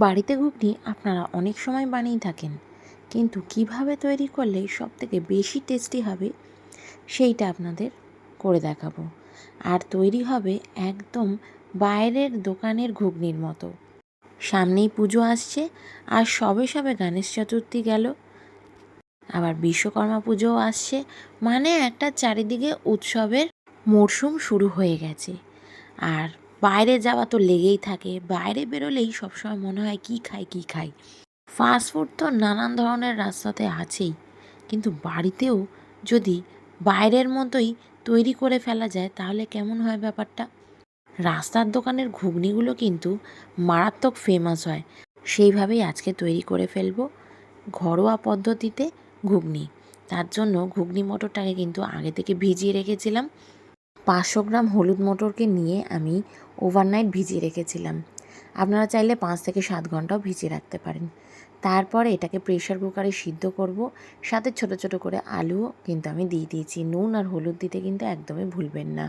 বাড়িতে ঘুগনি আপনারা অনেক সময় বানিয়ে থাকেন, কিন্তু কীভাবে তৈরি করলে সব থেকে বেশি টেস্টি হবে সেইটা আপনাদের করে দেখাবো। আর তৈরি হবে একদম বাইরের দোকানের ঘুগনির মতো। সামনেই পুজো আসছে আর সবে সবে গণেশ চতুর্থী গেল। আবার বিশ্বকর্মা পুজোও আসছে মানে একটা চারিদিকে উৎসবের মরশুম শুরু হয়ে গেছে। আর বাইরে যাওয়া তো লেগেই থাকে। বাইরে বেরোলেই সবসময় মনে হয় কী খাই কী খাই। ফাস্টফুড তো নানান ধরনের রাস্তাতে আছেই। কিন্তু বাড়িতেও যদি বাইরের মতোই তৈরি করে ফেলা যায়, তাহলে কেমন হয় ব্যাপারটা? রাস্তার দোকানের ঘুগনিগুলো কিন্তু মারাত্মক ফেমাস হয়। সেইভাবেই আজকে তৈরি করে ফেলব ঘরোয়া পদ্ধতিতে ঘুগনি। তার জন্য ঘুগনি মটরটাকে কিন্তু আগে থেকে ভিজিয়ে রেখেছিলাম। পাঁচশো গ্রাম হলুদ মটরকে নিয়ে আমি ওভারনাইট ভিজিয়ে রেখেছিলাম। আপনারা চাইলে পাঁচ থেকে সাত ঘন্টাও ভিজিয়ে রাখতে পারেন। তারপরে এটাকে প্রেশার কুকারে সিদ্ধ করব। সাথে ছোট ছোট করে আলুও কিন্তু আমি দিয়ে দিয়েছি। নুন আর হলুদ দিতে কিন্তু একদমই ভুলবেন না।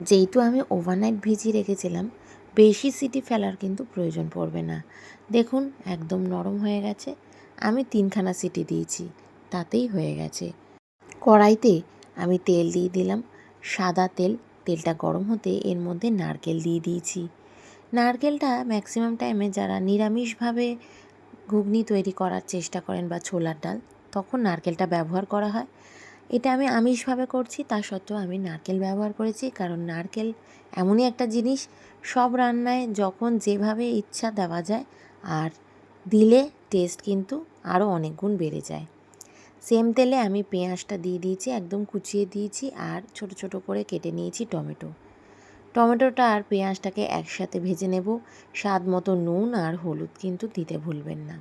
যেহেতু আমি ওভারনাইট ভিজিয়ে রেখেছিলাম, বেশি সিটি ফেলার কিন্তু প্রয়োজন পড়বে না। দেখুন, একদম নরম হয়ে গেছে। আমি তিনখানা সিটি দিয়েছি, তাতেই হয়ে গেছে। কড়াইতে আমি তেল দিয়ে দিলাম। সাদা তেল, তেলটা গরম হতে এর মধ্যে নারকেল দিয়ে দিয়েছি। নারকেলটা ম্যাক্সিমাম টাইমে যারা নিরামিষভাবে ঘুগনি তৈরি করার চেষ্টা করেন বা ছোলার ডাল, তখন নারকেলটা ব্যবহার করা হয়। এটা আমি আমিষভাবে করছি, তা সত্ত্বেও আমি নারকেল ব্যবহার করেছি, কারণ নারকেল এমনই একটা জিনিস, সব রান্নায় যখন যেভাবে ইচ্ছা দেওয়া যায়, আর দিলে টেস্ট কিন্তু আরও অনেক গুণ বেড়ে যায়। সেম তেলে আমি পেঁয়াজটা দিয়ে দিয়েছি, একদম কুচিয়ে দিয়েছি আর ছোট ছোট করে কেটে নিয়েছি টমেটো। টমেটোটা আর পেঁয়াজটাকে একসাথে ভেজে নেব। স্বাদ মতো নুন আর হলুদ কিন্তু দিতে ভুলবেন না।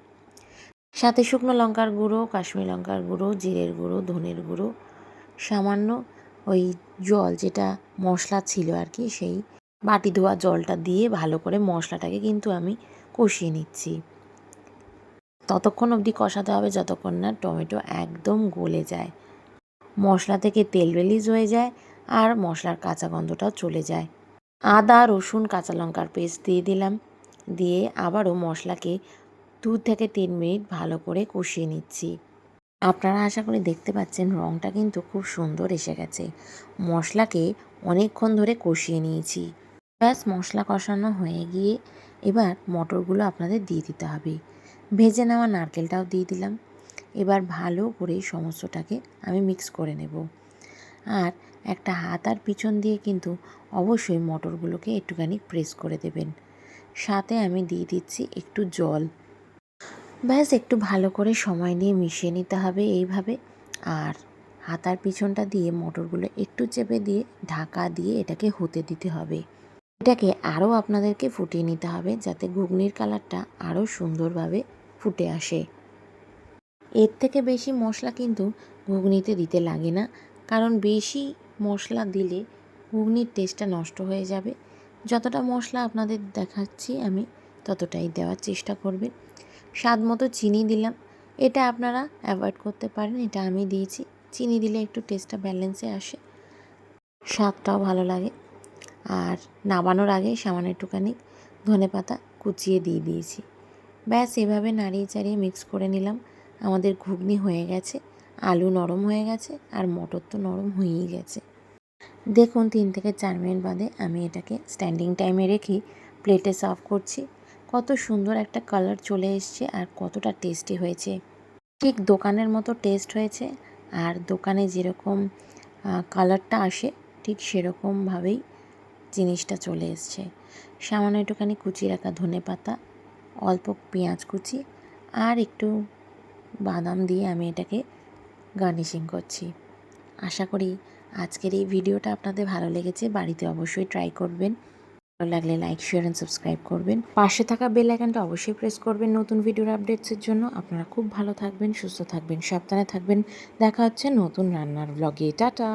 সাথে শুকনো লঙ্কার গুঁড়ো, কাশ্মীর লঙ্কার গুঁড়ো, জিরের গুঁড়ো, ধনের গুঁড়ো, সামান্য ওই জল যেটা মশলা ছিল আর কি, সেই বাটি ধোয়া জলটা দিয়ে ভালো করে মশলাটাকে কিন্তু আমি কষিয়ে নিচ্ছি। ততক্ষণ অবধি কষাতে হবে যতক্ষণ না টমেটো একদম গলে যায়। মশলা থেকে তেল রিলিজ হয়ে যায় আর মশলার কাঁচা গন্ধটাও চলে যায়। আদা, রসুন, কাঁচা লঙ্কার পেস্ট দিয়ে দিলাম। দিয়ে আবারও মশলাকে দু থেকে তিন মিনিট ভালো করে কষিয়ে নিচ্ছি। আপনারা আশা করি দেখতে পাচ্ছেন রঙটা কিন্তু খুব সুন্দর এসে গেছে। মশলাকে অনেকক্ষণ ধরে কষিয়ে নিয়েছি। ব্যাস, মশলা কষানো হয়ে গিয়ে এবার মটরগুলো আপনাদের দিয়ে দিতে হবে। ভেজে নেওয়া নারকেলটাও দিয়ে দিলাম। এবার ভালো করে সমস্তটাকে আমি মিক্স করে নেব। আর একটা হাত আর পিছন দিয়ে কিন্তু অবশ্যই মটরগুলোকে একটুখানি প্রেস করে দেবেন। সাথে আমি দিয়ে দিচ্ছি একটু জল। ব্যাস, একটু ভালো করে সময় নিয়ে মিশিয়ে নিতে হবে এইভাবে। আর হাতার পিছনটা দিয়ে মটরগুলো একটু চেপে দিয়ে ঢাকা দিয়ে এটাকে হতে দিতে হবে। এটাকে আরও আপনাদেরকে ফুটিয়ে নিতে হবে যাতে ঘুগনির কালারটা আরও সুন্দরভাবে ফুটে আসে। এর থেকে বেশি মশলা কিন্তু ঘুগনিতে দিতে লাগে না, কারণ বেশি মশলা দিলে ঘুগনির টেস্টটা নষ্ট হয়ে যাবে। যতটা মশলা আপনাদের দেখাচ্ছি আমি, ততটাই দেওয়ার চেষ্টা করবেন। স্বাদ মতো চিনি দিলাম। এটা আপনারা অ্যাভয়েড করতে পারেন, এটা আমি দিয়েছি। চিনি দিলে একটু টেস্টটা ব্যালেন্সে আসে। স্বাদটাও ভালো লাগে। আর নামানোর আগে সামান্য একটুখানি ধনে পাতা কুচিয়ে দিয়ে দিয়েছি। ব্যাস, এভাবে নাড়িয়ে চাড়িয়ে মিক্স করে নিলাম। আমাদের ঘুগনি হয়ে গেছে, আলু নরম হয়ে গেছে আর মটর তো নরম হয়েই গেছে। দেখুন, তিন থেকে চার মিনিট বাদে আমি এটাকে স্ট্যান্ডিং টাইমে রেখে প্লেটে সার্ভ করছি। কত সুন্দর একটা কালার চলে এসছে আর কতটা টেস্টি হয়েছে। ঠিক দোকানের মতো টেস্ট হয়েছে আর দোকানে যেরকম কালারটা আসে, ঠিক সেরকমভাবেই জিনিসটা চলে এসছে। সামান্য একটুখানি কুচি রাখা ধনে পাতা অল্প পেঁয়াজ কুচি আর একটু বাদাম দিয়ে আমি এটাকে গার্নিশিং করছি। আশা করি আজকের এই ভিডিওটা আপনাদের ভালো লেগেছে, বাড়িতে অবশ্যই ট্রাই করবেন। ভালো লাগলে লাইক, শেয়ার অ্যান্ড সাবস্ক্রাইব করবেন। পাশে থাকা বেল আইকনটা অবশ্যই প্রেস করবেন নতুন ভিডিওর আপডেটসের জন্য। আপনারা খুব ভালো থাকবেন, সুস্থ থাকবেন, সাবধানে থাকবেন। দেখা হচ্ছে নতুন রান্নার ব্লগে টাটা!